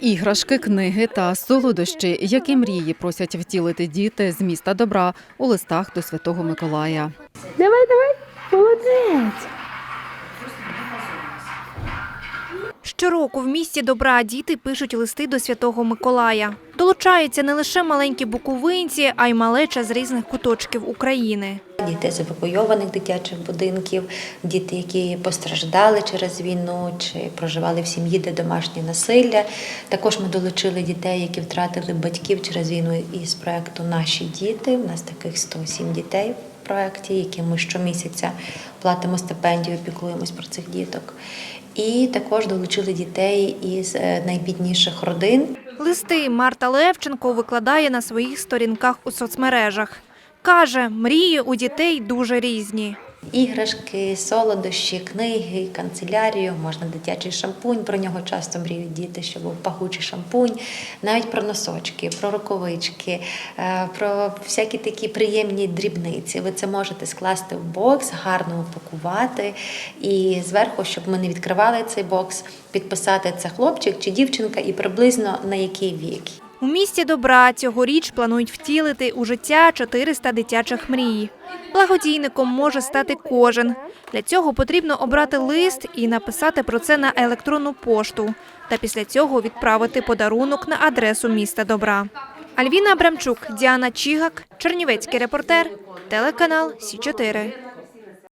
Іграшки, книги та солодощі, які мрії просять втілити діти з міста добра у листах до Святого Миколая. Давай, давай, молодець. Щороку в місті добра діти пишуть листи до Святого Миколая. Долучаються не лише маленькі буковинці, а й малеча з різних куточків України. Діти з евакуйованих дитячих будинків, діти, які постраждали через війну чи проживали в сім'ї, де домашнє насилля. Також ми долучили дітей, які втратили батьків через війну із проекту Наші діти. У нас таких 107 дітей в проекті, які ми щомісяця платимо стипендію, піклуємось про цих діток. І також долучили дітей із е, найбідніших родин. Листи Марта Левченко викладає на своїх сторінках у соцмережах. Каже, мрії у дітей дуже різні. Іграшки, солодощі, книги, канцелярію, можна дитячий шампунь. Про нього часто мріють діти, щоб був пахучий шампунь, навіть про носочки, про рукавички, е, про всякі такі приємні дрібниці. Ви це можете скласти в бокс, гарно упакувати і зверху, щоб ми не відкривали цей бокс, підписати це хлопчик чи дівчинка і приблизно на який вік. У місті добра цьогоріч планують втілити у життя 400 дитячих мрій. Благодійником може стати кожен. Для цього потрібно обрати лист і написати про це на електронну пошту, та після цього відправити подарунок на адресу міста добра. Альвіна Абрамчук, Діана Чігак, Чернівецький репортер, телеканал Сі 4